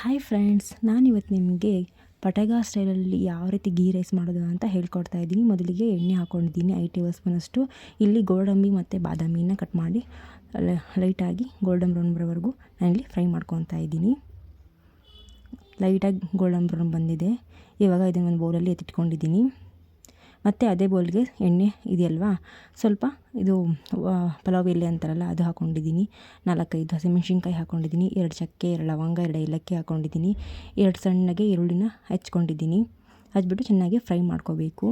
Hi friends ನಾನಿವತ್ತು ನಿಮಗೆ ಪಟೇಗ ಸ್ಟೈಲಲ್ಲಿ ಯಾವ ರೀತಿ ಗೀ ರೈಸ್ ಮಾಡೋದು ಅಂತ ಹೇಳ್ಕೊಡ್ತಾ ಇದ್ದೀನಿ. ಮೊದಲಿಗೆ ಎಣ್ಣೆ ಹಾಕ್ಕೊಂಡಿದ್ದೀನಿ ಐ ಟೇಬಲ್ ಸ್ಪೂನಷ್ಟು ಇಲ್ಲಿ ಗೋಡಂಬಿ ಮತ್ತು ಬಾದಾಮಿನ ಕಟ್ ಮಾಡಿ ಲೈಟಾಗಿ ಗೋಲ್ಡನ್ ಬ್ರೌನ್ ಬರೋವರೆಗೂ ನಾನಿಲ್ಲಿ ಫ್ರೈ ಮಾಡ್ಕೊತಾ ಇದ್ದೀನಿ. ಲೈಟಾಗಿ ಗೋಲ್ಡನ್ ಬ್ರೌನ್ ಬಂದಿದೆ. ಇವಾಗ ಇದನ್ನು ಒಂದು ಬೌಲಲ್ಲಿ ಎತ್ತಿಟ್ಕೊಂಡಿದ್ದೀನಿ. ಮತ್ತು ಅದೇ ಬೌಲ್ಗೆ ಎಣ್ಣೆ ಇದೆಯಲ್ವಾ? ಸ್ವಲ್ಪ ಇದು ಪಲಾವ್ ಎಲೆ ಅಂತಾರಲ್ಲ, ಅದು ಹಾಕ್ಕೊಂಡಿದ್ದೀನಿ ನಾಲ್ಕೈದು ಹಸಿಮೆಣ್ಸಿನ್ಕಾಯಿ ಹಾಕ್ಕೊಂಡಿದ್ದೀನಿ ಎರಡು ಚಕ್ಕೆ, ಎರಡು ಲವಂಗ, ಎರಡು ಏಲಕ್ಕಿ ಹಾಕ್ಕೊಂಡಿದ್ದೀನಿ ಎರಡು ಸಣ್ಣಗೆ ಈರುಳ್ಳಿನ ಹೆಚ್ಕೊಂಡಿದ್ದೀನಿ ಹಚ್ಬಿಟ್ಟು ಚೆನ್ನಾಗಿ ಫ್ರೈ ಮಾಡ್ಕೋಬೇಕು.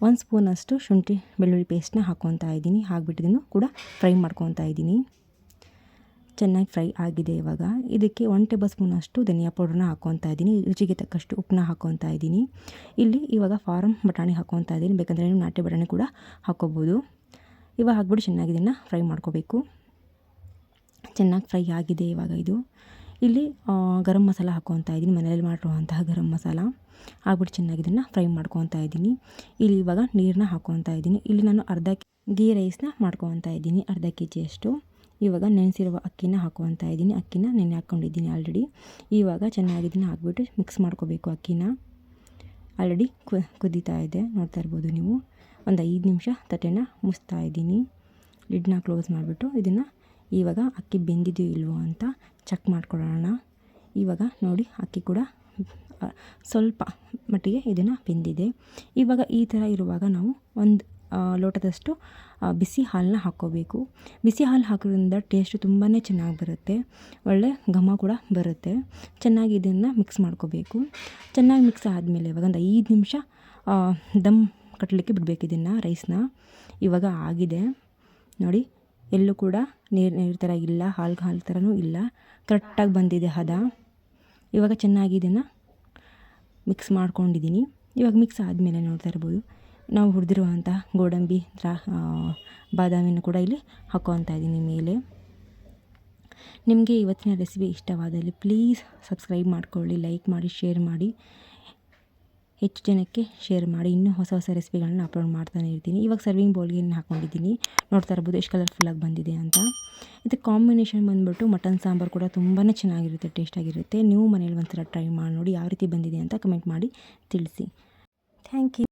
ಒಂದು ಸ್ಪೂನಷ್ಟು ಶುಂಠಿ ಬೆಳ್ಳುಳ್ಳಿ ಪೇಸ್ಟ್ನ ಹಾಕ್ಕೊತಾ ಇದ್ದೀನಿ. ಹಾಕ್ಬಿಟ್ಟಿದ್ದೀನಿ ಕೂಡ ಫ್ರೈ ಮಾಡ್ಕೊತಾ ಇದ್ದೀನಿ. ಚೆನ್ನಾಗಿ ಫ್ರೈ ಆಗಿದೆ ಇವಾಗ. ಇದಕ್ಕೆ ಒನ್ ಟೇಬಲ್ ಸ್ಪೂನ್ ಅಷ್ಟು ಧನಿಯಾ ಪೌಡ್ರನ್ನ ಹಾಕ್ಕೊತಾ ಇದ್ದೀನಿ. ರುಚಿಗೆ ತಕ್ಕಷ್ಟು ಉಪ್ಪನ್ನ ಹಾಕ್ಕೊತಾ ಇದ್ದೀನಿ. ಇಲ್ಲಿ ಇವಾಗ ಫಾರಮ್ ಬಟಾಣಿ ಹಾಕ್ಕೊತಾ ಇದ್ದೀನಿ. ಬೇಕಂದರೆ ನೀವು ನಾಟಿ ಬಟಾಣಿ ಕೂಡ ಹಾಕ್ಕೋಬೋದು ಇವಾಗ ಹಾಕ್ಬಿಟ್ಟು ಚೆನ್ನಾಗಿ ಇದನ್ನು ಫ್ರೈ ಮಾಡ್ಕೋಬೇಕು. ಚೆನ್ನಾಗಿ ಫ್ರೈ ಆಗಿದೆ ಇವಾಗ ಇದು. ಇಲ್ಲಿ ಗರಂ ಮಸಾಲ ಹಾಕ್ಕೊತಾ ಇದ್ದೀನಿ. ಮನೆಯಲ್ಲಿ ಮಾಡಿರುವಂತಹ ಗರಂ ಮಸಾಲ. ಹಾಕ್ಬಿಟ್ಟು ಚೆನ್ನಾಗಿ ಇದನ್ನು ಫ್ರೈ ಮಾಡ್ಕೊತಾ ಇದ್ದೀನಿ. ಇಲ್ಲಿ ಇವಾಗ ನೀರನ್ನ ಹಾಕ್ಕೊತಾ ಇದ್ದೀನಿ. ಇಲ್ಲಿ ನಾನು ಅರ್ಧ ಗೀ ರೈಸ್ನ ಮಾಡ್ಕೊತಾ ಇದ್ದೀನಿ. ಅರ್ಧ ಕೆ ಜಿಯಷ್ಟು ಇವಾಗ ನೆನೆಸಿರುವ ಅಕ್ಕಿನ ಹಾಕುವಂತ ಇದ್ದೀನಿ. ಅಕ್ಕಿನ ನೆನೆ ಹಾಕ್ಕೊಂಡಿದ್ದೀನಿ ಆಲ್ರೆಡಿ ಇವಾಗ ಚೆನ್ನಾಗಿ ಇದನ್ನು ಹಾಕ್ಬಿಟ್ಟು ಮಿಕ್ಸ್ ಮಾಡ್ಕೋಬೇಕು ಅಕ್ಕಿನ. ಆಲ್ರೆಡಿ ಕುದೀತಾ ಇದೆ. ನೋಡ್ತಾ ಇರ್ಬೋದು ನೀವು. ಒಂದು ಐದು ನಿಮಿಷ ತಟ್ಟೆನ ಮುಸ್ತಾ ಇದ್ದೀನಿ. ಲಿಡ್ನ ಕ್ಲೋಸ್ ಮಾಡಿಬಿಟ್ಟು ಇದನ್ನು ಇವಾಗ ಅಕ್ಕಿ ಬೆಂದಿದೆಯೋ ಇಲ್ವೋ ಅಂತ ಚೆಕ್ ಮಾಡ್ಕೊಳ್ಳೋಣ. ಇವಾಗ ನೋಡಿ ಅಕ್ಕಿ ಕೂಡ ಸ್ವಲ್ಪ ಮಟ್ಟಿಗೆ ಇದನ್ನು ಬೆಂದಿದೆ. ಇವಾಗ ಈ ಥರ ಇರುವಾಗ ನಾವು ಒಂದು ಲೋಟದಷ್ಟು ಬಿಸಿ ಹಾಲನ್ನ ಹಾಕ್ಕೋಬೇಕು. ಬಿಸಿ ಹಾಲು ಹಾಕೋದ್ರಿಂದ ಟೇಸ್ಟ್ ತುಂಬಾ ಚೆನ್ನಾಗಿ ಬರುತ್ತೆ. ಒಳ್ಳೆ ಘಮ ಕೂಡ ಬರುತ್ತೆ. ಚೆನ್ನಾಗಿ ಇದನ್ನು ಮಿಕ್ಸ್ ಮಾಡ್ಕೋಬೇಕು. ಚೆನ್ನಾಗಿ ಮಿಕ್ಸ್ ಆದಮೇಲೆ ಇವಾಗ ಒಂದು ಐದು ನಿಮಿಷ ದಮ್ ಕಟ್ಟಲಿಕ್ಕೆ ಬಿಡಬೇಕು ಇದನ್ನು ರೈಸ್ನ ಇವಾಗ ಆಗಿದೆ. ನೋಡಿ, ಎಲ್ಲೂ ಕೂಡ ನೀರು ನೀರು ಥರ ಇಲ್ಲ, ಹಾಲು ಹಾಲು ಥರನೂ ಇಲ್ಲ. ಕರೆಕ್ಟಾಗಿ ಬಂದಿದೆ ಹದ. ಇವಾಗ ಚೆನ್ನಾಗಿ ಇದನ್ನು ಮಿಕ್ಸ್ ಮಾಡ್ಕೊಂಡಿದ್ದೀನಿ ಇವಾಗ ಮಿಕ್ಸ್ ಆದಮೇಲೆ ನೋಡ್ತಾ ಇರ್ಬೋದು. ನಾವು ಹುರಿದಿರುವಂಥ ಗೋಡಂಬಿ, ದ್ರಾ ಬಾದಾಮಿಯನ್ನು ಕೂಡ ಇಲ್ಲಿ ಹಾಕ್ಕೊತಾ ಇದ್ದೀನಿ ಮೇಲೆ. ನಿಮಗೆ ಇವತ್ತಿನ ರೆಸಿಪಿ ಇಷ್ಟವಾದಲ್ಲಿ ಪ್ಲೀಸ್ ಸಬ್ಸ್ಕ್ರೈಬ್ ಮಾಡಿಕೊಳ್ಳಿ ಲೈಕ್ ಮಾಡಿ ಶೇರ್ ಮಾಡಿ. ಹೆಚ್ಚು ಜನಕ್ಕೆ ಶೇರ್ ಮಾಡಿ. ಇನ್ನೂ ಹೊಸ ಹೊಸ ರೆಸಿಪಿಗಳನ್ನ ಅಪ್ಲೋಡ್ ಮಾಡ್ತಾನೆ ಇರ್ತೀನಿ. ಇವಾಗ ಸರ್ವಿಂಗ್ ಬೌಲ್ಗೆ ಹಾಕ್ಕೊಂಡಿದ್ದೀನಿ ನೋಡ್ತಾ ಇರ್ಬೋದು ಎಷ್ಟು ಕಲರ್ಫುಲ್ಲಾಗಿ ಬಂದಿದೆ ಅಂತ. ಇದು ಕಾಂಬಿನೇಷನ್ ಬಂದುಬಿಟ್ಟು ಮಟನ್ ಸಾಂಬಾರು ಕೂಡ ತುಂಬಾ ಚೆನ್ನಾಗಿರುತ್ತೆ ಟೇಸ್ಟಾಗಿರುತ್ತೆ ನೀವು ಮನೇಲಿ ಒಂಥರ ಟ್ರೈ ಮಾಡಿ ನೋಡಿ ಯಾವ ರೀತಿ ಬಂದಿದೆ ಅಂತ ಕಮೆಂಟ್ ಮಾಡಿ ತಿಳಿಸಿ. Thank you